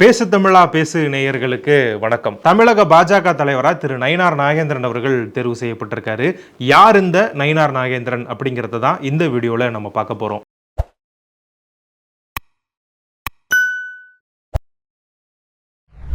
பேசு தமிழா பேசு நேயர்களுக்கு வணக்கம். தமிழக பாஜக தலைவராக திரு நயினார் நாகேந்திரன் அவர்கள் தேர்வு செய்யப்பட்டிருக்காரு. யார் இந்த நயினார் நாகேந்திரன் அப்படிங்கிறத தான் இந்த வீடியோவில் நம்ம பார்க்க போகிறோம்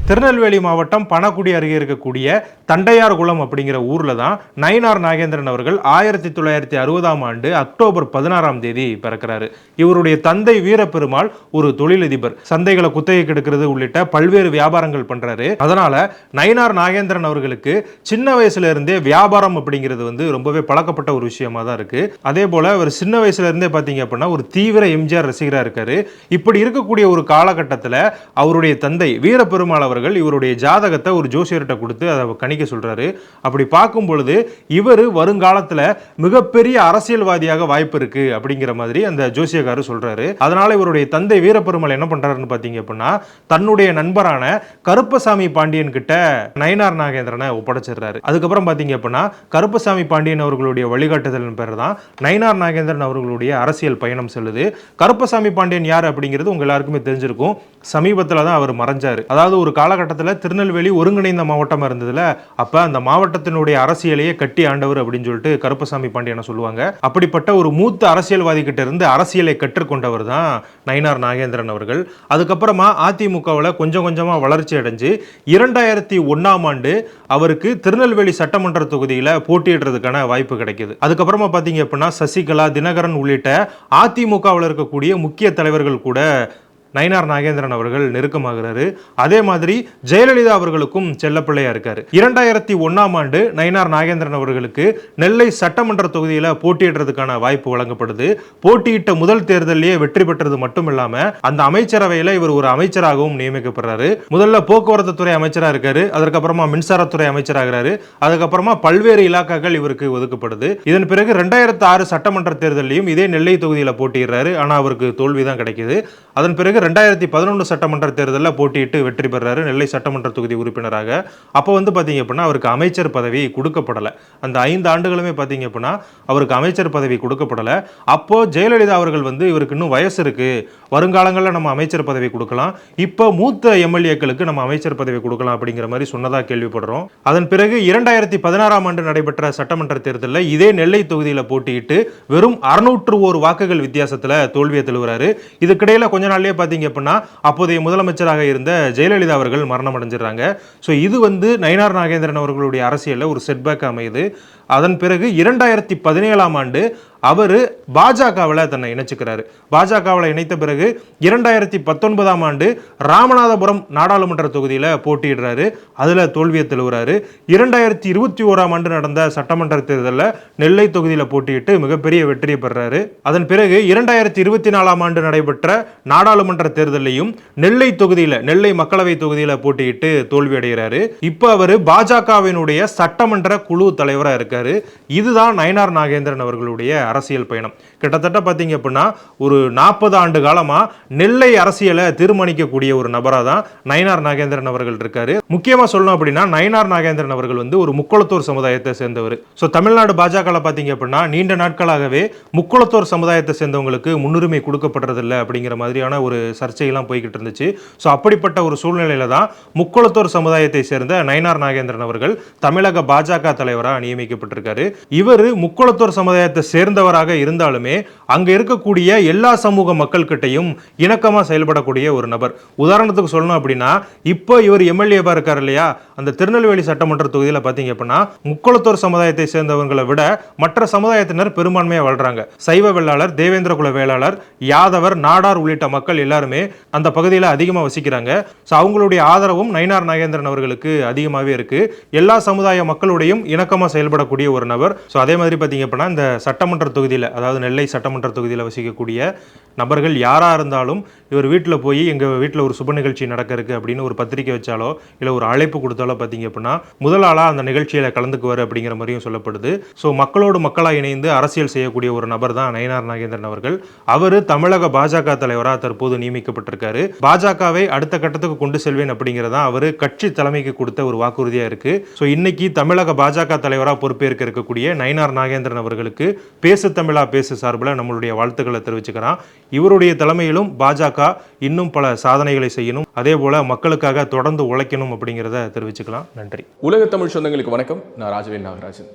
திருநெல்வேலி மாவட்டம் பணக்குடி அருகே இருக்கக்கூடிய தண்டையார்குளம் அப்படிங்கிற ஊரில் தான் நயினார் நாகேந்திரன் அவர்கள் ஆயிரத்தி தொள்ளாயிரத்தி அறுபதாம் ஆண்டு அக்டோபர் பதினாறாம் தேதி பிறக்கிறாரு. இவருடைய தந்தை வீரப்பெருமாள் ஒரு தொழிலதிபர். சந்தைகளை குத்தகைக்கு கெடுக்கிறது உள்ளிட்ட பல்வேறு வியாபாரங்கள் பண்ணுறாரு அதனால நயினார் நாகேந்திரன் அவர்களுக்கு சின்ன வயசுல இருந்தே வியாபாரம் அப்படிங்கிறது வந்து ரொம்பவே பழக்கப்பட்ட ஒரு விஷயமா தான் இருக்கு. அதே போல அவர் சின்ன வயசுல இருந்தே அப்படின்னா ஒரு தீவிர எம்ஜிஆர் ரசிகராக இருக்காரு. இப்படி இருக்கக்கூடிய ஒரு காலகட்டத்தில் அவருடைய தந்தை வீரப்பெருமாள் அவர்கள் இவருடைய ஜாதகத்தை ஒரு ஜோசியர்கிட்ட கொடுத்து அதை கணிக்க சொல்றாரு. அப்படி பார்க்கும் பொழுது இவர் வருங்காலத்தில் மிகப்பெரிய அரசியல்வாதியாக வாய்ப்பு இருக்கு அப்படிங்கிற மாதிரி அந்த ஜோசியக்காரர் சொல்றாரு. அதனால் இவருடைய தந்தை வீரப்பெருமாள் என்ன பண்றாருன்னு பார்த்தீங்க அப்படின்னா தன்னுடைய நண்பரான கருப்பசாமி பாண்டியன் கிட்ட நயனார் நாகேந்திரனை ஒப்படைச்சிடுறாரு. அதுக்கப்புறம் பார்த்தீங்க அப்படின்னா கருப்பசாமி பாண்டியன் அவர்களுடைய வழிகாட்டுதலின் பேர் தான் நயினார் நாகேந்திரன் அவர்களுடைய அரசியல் பயணம் செல்லுது. கருப்பசாமி பாண்டியன் யார் அப்படிங்கிறது உங்க எல்லாருக்குமே தெரிஞ்சிருக்கும். சமீபத்தில் தான் அவர் மறைஞ்சார். அதாவது ஒரு காலகட்டத்தில் திருநெல்வேலி ஒருங்கிணைந்த மாவட்டமாக இருந்ததுல அப்போ அந்த மாவட்டத்தினுடைய அரசியலையே கட்டி ஆண்டவர் அப்படின்னு சொல்லிட்டு கருப்பசாமி பாண்டியனை சொல்லுவாங்க. அப்படிப்பட்ட ஒரு மூத்த அரசியல்வாதி கிட்ட இருந்து அரசியலை கற்றுக்கொண்டவர் தான் நயினார் நாகேந்திரன் அவர்கள். அதுக்கப்புறமா அதிமுகவில் கொஞ்சம் கொஞ்சமாக வளர்ச்சி அடைஞ்சு இரண்டாயிரத்தி ஒன்றாம் ஆண்டு அவருக்கு திருநெல்வேலி சட்டமன்ற தொகுதியில் போட்டியிடுறதுக்கான வாய்ப்பு கிடைக்குது. அதுக்கப்புறமா பார்த்தீங்க அப்படின்னா சசிகலா தினகரன் உள்ளிட்ட அதிமுகவில் இருக்கக்கூடிய முக்கிய தலைவர்கள் கூட நயினார் நாகேந்திரன் அவர்கள் நெருக்கமாகிறாரு. அதே மாதிரி ஜெயலலிதா அவர்களுக்கும் செல்லப்பிள்ளையா இருக்காரு. இரண்டாயிரத்தி ஒன்னாம் ஆண்டு நயினார் நாகேந்திரன் அவர்களுக்கு நெல்லை சட்டமன்ற தொகுதியில போட்டியிடுறதுக்கான வாய்ப்பு வழங்கப்படுது. போட்டியிட்ட முதல் தேர்தலிலேயே வெற்றி பெற்றது மட்டும் இல்லாம அந்த அமைச்சரவையில இவர் ஒரு அமைச்சராகவும் நியமிக்கப்படுறாரு. முதல்ல போக்குவரத்து துறை அமைச்சரா இருக்காரு. அதற்கப்புறமா மின்சாரத்துறை அமைச்சராகிறாரு. அதுக்கப்புறமா பல்வேறு இலாக்காக்கள் இவருக்கு ஒதுக்கப்படுது. இதன் பிறகு ரெண்டாயிரத்தி ஆறு சட்டமன்ற தேர்தலையும் இதே நெல்லை தொகுதியில போட்டியிடுறாரு. ஆனா அவருக்கு தோல்வி தான் கிடைக்குது. அதன் பிறகு ரெண்டாயிரத்தி பதினொன்று சட்டமன்ற தேர்தலில் போட்டியிட்டு வெற்றி பெறாரு நெல்லை சட்டமன்ற தொகுதி உறுப்பினராக. அப்போ வந்து பார்த்தீங்க அப்படின்னா அவருக்கு அமைச்சர் பதவி கொடுக்கப்படலை. அந்த ஐந்து ஆண்டுகளுமே பார்த்தீங்க அப்படின்னா அவருக்கு அமைச்சர் பதவி கொடுக்கப்படலை. அப்போ ஜெயலலிதா அவர்கள் வந்து இவருக்கு இன்னும் வயசு இருக்கு. வருங்காலங்களில் நம்ம அமைச்சர் பதவி கொடுக்கலாம். இப்போ மூத்த எம்எல்ஏக்களுக்கு நம்ம அமைச்சர் பதவி கொடுக்கலாம் அப்படிங்கிற மாதிரி சொன்னதாக கேள்விப்படுறோம். அதன் பிறகு இரண்டாயிரத்தி பதினாறாம் ஆண்டு நடைபெற்ற சட்டமன்ற தேர்தலில் இதே நெல்லை தொகுதியில் போட்டியிட்டு வெறும் அறுநூற்று ஒரு வாக்குகள் வித்தியாசத்தில் தோல்வியை தழுவுறாரு. இதுக்கிடையில் கொஞ்ச நாள்லேயே பார்த்தீங்க அப்படின்னா அப்போதைய முதலமைச்சராக இருந்த ஜெயலலிதா அவர்கள் மரணம் அடைஞ்சிடுறாங்க ஸோ இது வந்து நயினார் நாகேந்திரன் அவர்களுடைய அரசியலில் ஒரு செட்பேக் அமையுது. அதன் பிறகு இரண்டாயிரத்தி பதினேழாம் ஆண்டு அவர் பாஜகவில் தன்னை இணைச்சுக்கிறாரு. பாஜகவில் இணைத்த பிறகு இரண்டாயிரத்தி பத்தொன்பதாம் ஆண்டு ராமநாதபுரம் நாடாளுமன்ற தொகுதியில் போட்டியிடுறாரு. அதில் தோல்வியை தெழுவுறாரு. இரண்டாயிரத்தி இருபத்தி ஓராம் ஆண்டு நடந்த சட்டமன்ற தேர்தலில் நெல்லை தொகுதியில் போட்டியிட்டு மிகப்பெரிய வெற்றியை பெறாரு. அதன் பிறகு இரண்டாயிரத்தி இருபத்தி நாலாம் ஆண்டு நடைபெற்ற நாடாளுமன்ற தேர்தலையும் நெல்லை தொகுதியில் நெல்லை மக்களவை தொகுதியில் போட்டியிட்டு தோல்வியடைகிறாரு. இப்போ அவர் பாஜகவினுடைய சட்டமன்ற குழு தலைவராக இருக்கார். இதுதான் நயனார் நாகேந்திரன் அவர்களுடைய அரசியல் பயணம். கிட்டத்தட்ட பார்த்தீங்க அப்படின்னா ஒரு நாற்பது ஆண்டு காலமாக நெல்லை அரசியலை தீர்மானிக்கக்கூடிய ஒரு நபராக தான் நயனார் நாகேந்திரன் அவர்கள் இருக்காரு. முக்கியமாக சொல்லணும் அப்படின்னா நயனார் நாகேந்திரன் அவர்கள் வந்து ஒரு முக்குளத்தூர் சமுதாயத்தை சேர்ந்தவர். ஸோ தமிழ்நாடு பாஜகவில் பார்த்தீங்க அப்படின்னா நீண்ட நாட்களாகவே முக்குளத்தூர் சமுதாயத்தை சேர்ந்தவங்களுக்கு முன்னுரிமை கொடுக்கப்படுறதில்ல அப்படிங்கிற மாதிரியான ஒரு சர்ச்சையெல்லாம் போய்கிட்டு இருந்துச்சு. ஸோ அப்படிப்பட்ட ஒரு சூழ்நிலையில தான் முக்குளத்தூர் சமுதாயத்தை சேர்ந்த நயனார் நாகேந்திரன் அவர்கள் தமிழக பாஜக தலைவராக குறிப்பிட்டிருக்காரு இவர் முக்குளத்தோர் சமுதாயத்தை சேர்ந்தவராக இருந்தாலுமே அங்க இருக்கக்கூடிய எல்லா சமூக மக்கள்கிட்டையும் இணக்கமா செயல்படக்கூடிய ஒரு நபர். உதாரணத்துக்கு சொல்லணும் அப்படின்னா இப்போ இவர் எம்எல்ஏவா இருக்கார் இல்லையா? அந்த திருநெல்வேலி சட்டமன்ற தொகுதியில் பார்த்தீங்க அப்படின்னா முக்குளத்தோர் சமுதாயத்தை சேர்ந்தவங்களை விட மற்ற சமுதாயத்தினர் பெரும்பான்மையாக வாழ்றாங்க. சைவ வேளாளர் தேவேந்திர குல வேளாளர் யாதவர் நாடார் உள்ளிட்ட மக்கள் எல்லாருமே அந்த பகுதியில் அதிகமாக வசிக்கிறாங்க. ஸோ அவங்களுடைய ஆதரவும் நயினார் நாகேந்திரன் அவர்களுக்கு அதிகமாகவே இருக்கு. எல்லா சமுதாய மக்களுடையும் இணக்கமாக செயல்படக்கூடிய ஒரு நபர். ஸோ அதே மாதிரி பார்த்தீங்க அப்படின்னா இந்த சட்டமன்ற தொகுதியில் அதாவது நெல்லை சட்டமன்ற தொகுதியில் வசிக்கக்கூடிய நபர்கள் யாராக இருந்தாலும் இவர் வீட்டில் போய் எங்கள் வீட்டில் ஒரு சுப நிகழ்ச்சி நடக்க அப்படின்னு ஒரு பத்திரிக்கை வச்சாலோ இல்லை ஒரு அழைப்பு கொடுத்தாலோ பார்த்தீங்க அப்படின்னா முதல் ஆளாக அந்த நிகழ்ச்சியில் கலந்துக்குவார் அப்படிங்கிற மாதிரியும் சொல்லப்படுது. ஸோ மக்களோடு மக்களாக இணைந்து அரசியல் செய்யக்கூடிய ஒரு நபர் தான் நயனார் நாகேந்திரன் அவர்கள். அவர் தமிழக பாஜக தலைவராக தற்போது நியமிக்கப்பட்டிருக்காரு. பாஜகவை அடுத்த கட்டத்துக்கு கொண்டு செல்வேன் அப்படிங்கிறதான் அவர் கட்சி தலைமைக்கு கொடுத்த ஒரு வாக்குறுதியாக இருக்குது ஸோ இன்னைக்கு தமிழக பாஜக தலைவராக பொறுப்பு பொறுப்பேற்க இருக்கக்கூடிய நயினார் நாகேந்திரன் அவர்களுக்கு பேசு தமிழா பேசு சார்பில் நம்மளுடைய வாழ்த்துக்களை தெரிவிச்சுக்கிறான். இவருடைய தலைமையிலும் பாஜக இன்னும் பல சாதனைகளை செய்யணும். அதே போல மக்களுக்காக தொடர்ந்து உழைக்கணும் அப்படிங்கிறத தெரிவிச்சுக்கலாம். நன்றி. உலக தமிழ் சொந்தங்களுக்கு வணக்கம். நான் ராஜவேல் நாகராஜன்.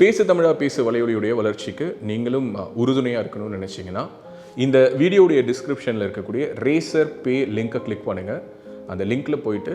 பேசு தமிழா பேசு வலையொலியுடைய வளர்ச்சிக்கு நீங்களும் உறுதுணையாக இருக்கணும்னு நினச்சிங்கன்னா இந்த வீடியோடைய டிஸ்கிரிப்ஷனில் இருக்கக்கூடிய ரேசர் பே லிங்கை கிளிக் பண்ணுங்கள் அந்த லிங்கில் போயிட்டு